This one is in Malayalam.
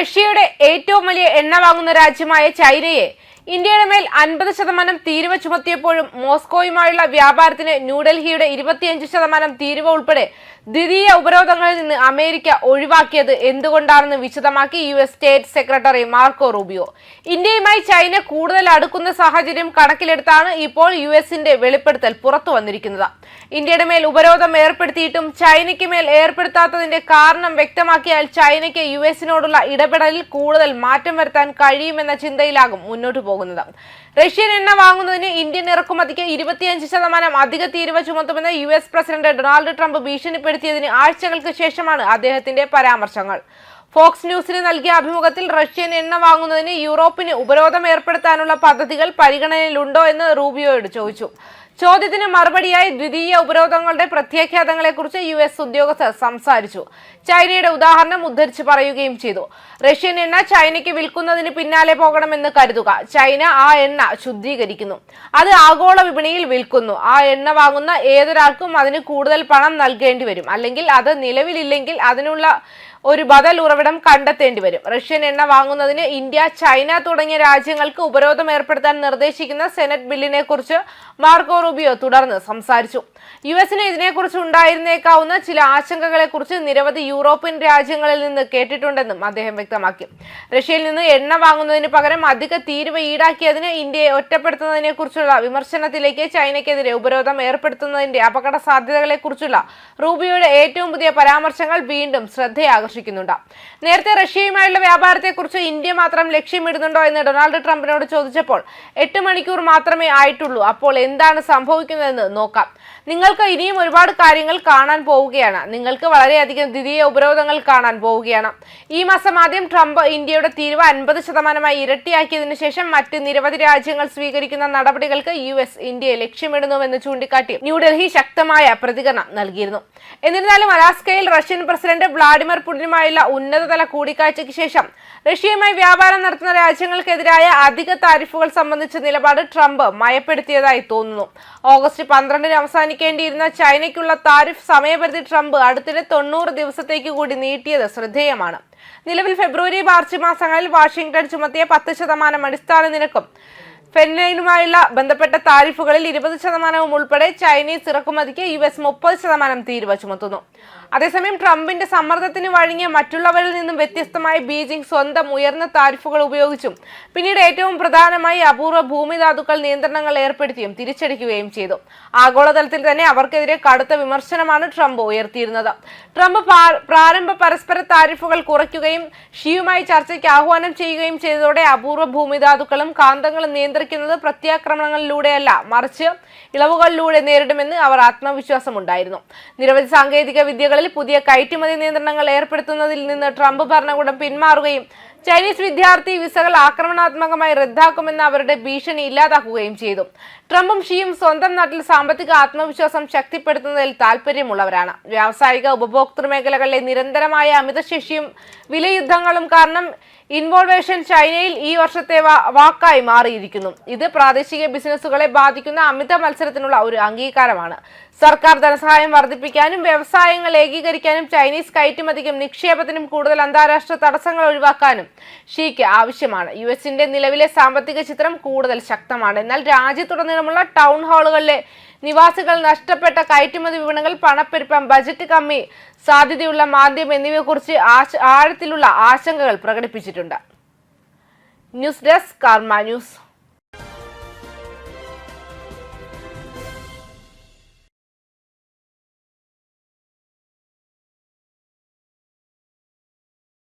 റഷ്യയുടെ ഏറ്റവും വലിയ എണ്ണ വാങ്ങുന്ന രാജ്യമായ ചൈനയെ ഇന്ത്യയുടെ മേൽ അൻപത് ശതമാനം തീരുവ ചുമത്തിയപ്പോഴും മോസ്കോയുമായുള്ള വ്യാപാരത്തിന് ന്യൂഡൽഹിയുടെ ഇരുപത്തിയഞ്ച് ശതമാനം തീരുവ ഉൾപ്പെടെ ദ്വിതീയ ഉപരോധങ്ങളിൽ നിന്ന് അമേരിക്ക ഒഴിവാക്കിയത് എന്തുകൊണ്ടാണെന്ന് വിശദമാക്കി U S state secretary Marco Rubio. ഇന്ത്യയുമായി ചൈന കൂടുതൽ അടുക്കുന്ന സാഹചര്യം കണക്കിലെടുത്താണ് ഇപ്പോൾ യു എസിന്റെ വെളിപ്പെടുത്തൽ പുറത്തു വന്നിരിക്കുന്നത്. ഇന്ത്യയുടെ മേൽ ഉപരോധം ഏർപ്പെടുത്തിയിട്ടും ചൈനയ്ക്ക് മേൽ ഏർപ്പെടുത്താത്തതിന്റെ കാരണം വ്യക്തമാക്കിയാൽ ചൈനയ്ക്ക് യു എസിനോടുള്ള ഇടപെടലിൽ കൂടുതൽ മാറ്റം വരുത്താൻ കഴിയുമെന്ന ചിന്തയിലാകും മുന്നോട്ടു പോകുന്നത്. റഷ്യൻ എണ്ണ വാങ്ങുന്നതിന് ഇന്ത്യൻ ഇറക്കുമതിക്ക് ഇരുപത്തിയഞ്ച് ശതമാനം അധിക തീരുവ ചുമത്തുമെന്ന് U S president Donald Trump ഭീഷണിപ്പെടുത്തിയതിന് ആഴ്ചകൾക്ക് ശേഷമാണ് അദ്ദേഹത്തിന്റെ പരാമർശങ്ങൾ. ഫോക്സ് ന്യൂസിന് നൽകിയ അഭിമുഖത്തിൽ റഷ്യൻ എണ്ണ വാങ്ങുന്നതിന് യൂറോപ്പിന് ഉപരോധം ഏർപ്പെടുത്താനുള്ള പദ്ധതികൾ പരിഗണനയിലുണ്ടോ എന്ന് റൂബിയോയോട് ചോദിച്ചു. ചോദ്യത്തിന് മറുപടിയായി ദ്വിതീയ ഉപരോധങ്ങളുടെ പ്രത്യാഘാതങ്ങളെക്കുറിച്ച് യു എസ് ഉദ്യോഗസ്ഥർ സംസാരിച്ചു. ചൈനയുടെ ഉദാഹരണം ഉദ്ധരിച്ച് പറയുകയും ചെയ്തു. റഷ്യൻ എണ്ണ ചൈനയ്ക്ക് വിൽക്കുന്നതിന് പിന്നാലെ പോകണമെന്ന് കരുതുക. ചൈന ആ എണ്ണ ശുദ്ധീകരിക്കുന്നു. അത് ആഗോള വിപണിയിൽ വിൽക്കുന്നു. ആ എണ്ണ വാങ്ങുന്ന ഏതൊരാൾക്കും അതിന് കൂടുതൽ പണം നൽകേണ്ടി വരും. അല്ലെങ്കിൽ അത് നിലവിലില്ലെങ്കിൽ അതിനുള്ള ഒരു ബദൽ ഉറവിടം കണ്ടെത്തേണ്ടി വരും. റഷ്യൻ എണ്ണ വാങ്ങുന്നതിന് ഇന്ത്യ ചൈന തുടങ്ങിയ രാജ്യങ്ങൾക്ക് ഉപരോധം ഏർപ്പെടുത്താൻ നിർദ്ദേശിക്കുന്ന സെനറ്റ് ബില്ലിനെ കുറിച്ച് മാർക്കോ റൂബിയോ തുടർന്ന് സംസാരിച്ചു. യു എസിന് ഇതിനെക്കുറിച്ച് ഉണ്ടായിരുന്നേക്കാവുന്ന ചില ആശങ്കകളെക്കുറിച്ച് നിരവധി യൂറോപ്യൻ രാജ്യങ്ങളിൽ നിന്ന് കേട്ടിട്ടുണ്ടെന്നും അദ്ദേഹം വ്യക്തമാക്കി. റഷ്യയിൽ നിന്ന് എണ്ണ വാങ്ങുന്നതിന് പകരം അധിക തീരുവ ഈടാക്കിയതിന് ഇന്ത്യയെ ഒറ്റപ്പെടുത്തുന്നതിനെ കുറിച്ചുള്ള വിമർശനത്തിലേക്ക് ചൈനയ്ക്കെതിരെ ഉപരോധം ഏർപ്പെടുത്തുന്നതിന്റെ അപകട സാധ്യതകളെക്കുറിച്ചുള്ള റൂബിയോയുടെ ഏറ്റവും പുതിയ പരാമർശങ്ങൾ വീണ്ടും ശ്രദ്ധയാകർഷിക്കുന്നുണ്ട്. നേരത്തെ റഷ്യയുമായുള്ള വ്യാപാരത്തെക്കുറിച്ച് ഇന്ത്യ മാത്രം ലക്ഷ്യമിടുന്നുണ്ടോ എന്ന് ഡൊണാൾഡ് ട്രംപിനോട് ചോദിച്ചപ്പോൾ എട്ട് മണിക്കൂർ മാത്രമേ ആയിട്ടുള്ളൂ. അപ്പോൾ എന്താണ് സംഭവിക്കുന്നതെന്ന് നോക്കാം. നിങ്ങൾക്ക് ഇനിയും ഒരുപാട് കാര്യങ്ങൾ കാണാൻ പോവുകയാണ്. നിങ്ങൾക്ക് വളരെയധികം ദ്വിതീയ ഉപരോധങ്ങൾ കാണാൻ പോവുകയാണ്. ഈ മാസം ആദ്യം ട്രംപ് ഇന്ത്യയുടെ തീരുവ അൻപത് ശതമാനമായി ഇരട്ടിയാക്കിയതിനു ശേഷം മറ്റ് നിരവധി രാജ്യങ്ങൾ സ്വീകരിക്കുന്ന നടപടികൾക്ക് യു എസ് ഇന്ത്യയെ ലക്ഷ്യമിടുന്നുവെന്ന് ചൂണ്ടിക്കാട്ടി ന്യൂഡൽഹി ശക്തമായ പ്രതികരണം നൽകിയിരുന്നു. എന്നിരുന്നാലും അലാസ്കയിൽ റഷ്യൻ പ്രസിഡന്റ് വ്ളാഡിമിർ പുടിനുമായുള്ള ഉന്നതതല കൂടിക്കാഴ്ചയ്ക്ക് ശേഷം റഷ്യയുമായി വ്യാപാരം നടത്തുന്ന രാജ്യങ്ങൾക്കെതിരായ അധിക താരിഫുകൾ സംബന്ധിച്ച നിലപാട് ട്രംപ് മയപ്പെടുത്തിയതായി തോന്നുന്നു. ഓഗസ്റ്റ് പന്ത്രണ്ടിന് അവസാനിക്കേണ്ടിയിരുന്ന ചൈനയ്ക്കുള്ള താരിഫ് സമയപരിധി ട്രംപ് അടുത്തിടെ തൊണ്ണൂറ് ദിവസത്തേക്ക് കൂടി നീട്ടിയത് ശ്രദ്ധേയമാണ്. നിലവിൽ ഫെബ്രുവരി മാർച്ച് മാസങ്ങളിൽ വാഷിംഗ്ടൺ ചുമത്തിയ പത്ത് ശതമാനം അടിസ്ഥാന നിരക്കും ഫെൻലൈനുമായുള്ള ബന്ധപ്പെട്ട താരിഫുകളിൽ ഇരുപത് ശതമാനവും ഉൾപ്പെടെ ചൈനീസ് ഇറക്കുമതിക്ക് യു എസ് മുപ്പത് ശതമാനം തീരുവ ചുമത്തുന്നു. അതേസമയം ട്രംപിന്റെ സമ്മർദ്ദത്തിന് വഴങ്ങിയ മറ്റുള്ളവരിൽ നിന്നും വ്യത്യസ്തമായി ബീജിംഗ് സ്വന്തം ഉയർന്ന താരിഫുകൾ ഉപയോഗിച്ചും പിന്നീട് ഏറ്റവും പ്രധാനമായി അപൂർവ ഭൂമിധാതുക്കൾ നിയന്ത്രണങ്ങൾ ഏർപ്പെടുത്തിയും തിരിച്ചടിക്കുകയും ചെയ്തു. ആഗോളതലത്തിൽ തന്നെ അവർക്കെതിരെ കടുത്ത വിമർശനമാണ് ട്രംപ് ഉയർത്തിയിരുന്നത്. ട്രംപ് പ്രാരംഭ പരസ്പര താരിഫുകൾ കുറയ്ക്കുകയും ഷിയുമായി ചർച്ചയ്ക്ക് ആഹ്വാനം ചെയ്യുകയും ചെയ്തതോടെ അപൂർവ ഭൂമിധാതുക്കളും കാന്തങ്ങളും നിയന്ത്രിക്കുന്നത് പ്രത്യാക്രമണങ്ങളിലൂടെയല്ല മറിച്ച് ഇളവുകളിലൂടെ നേരിടുമെന്ന് അവർ ആത്മവിശ്വാസമുണ്ടായിരുന്നു. നിരവധി സാങ്കേതിക വിദ്യകളിൽ പുതിയ കയറ്റുമതി നിയന്ത്രണങ്ങൾ ഏർപ്പെടുത്തുന്നതിൽ നിന്ന് ട്രംപ് ഭരണകൂടം പിന്മാറുകയും ചൈനീസ് വിദ്യാർത്ഥി വിസകൾ ആക്രമണാത്മകമായി റദ്ദാക്കുമെന്ന് അവരുടെ ഭീഷണി ഇല്ലാതാക്കുകയും ചെയ്തു. ട്രംപും ഷിയും സ്വന്തം നാട്ടിൽ സാമ്പത്തിക ആത്മവിശ്വാസം ശക്തിപ്പെടുത്തുന്നതിൽ താല്പര്യമുള്ളവരാണ് വ്യാവസായിക ഉപഭോക്തൃ മേഖലകളിലെ നിരന്തരമായ അമിതശേഷിയും വിലയുദ്ധങ്ങളും കാരണം ഇൻവോൾവേഷൻ ചൈനയിൽ ഈ വർഷത്തെ വാക്കായി മാറിയിരിക്കുന്നു. ഇത് പ്രാദേശിക ബിസിനസ്സുകളെ ബാധിക്കുന്ന അമിത മത്സരത്തിനുള്ള ഒരു അംഗീകാരമാണ്. സർക്കാർ ധനസഹായം വർദ്ധിപ്പിക്കാനും വ്യവസായങ്ങൾ ഏകീകരിക്കാനും ചൈനീസ് കയറ്റുമതിക്കും നിക്ഷേപത്തിനും കൂടുതൽ അന്താരാഷ്ട്ര തടസ്സങ്ങൾ ഒഴിവാക്കാനും ഷീക്ക് ആവശ്യമാണ്. യു എസിന്റെ നിലവിലെ സാമ്പത്തിക ചിത്രം കൂടുതൽ ശക്തമാണ്. എന്നാൽ രാജ്യത്തുടനീളമുള്ള ടൗൺ ഹാളുകളിലെ നിവാസികൾ നഷ്ടപ്പെട്ട കയറ്റുമതി വിപണികൾ പണപ്പെരുപ്പം ബജറ്റ് കമ്മി സാധ്യതയുള്ള മാന്ദ്യം എന്നിവയെക്കുറിച്ച് ആഴത്തിലുള്ള ആശങ്കകൾ പ്രകടിപ്പിച്ചിട്ടുണ്ട്. News desk Karma news.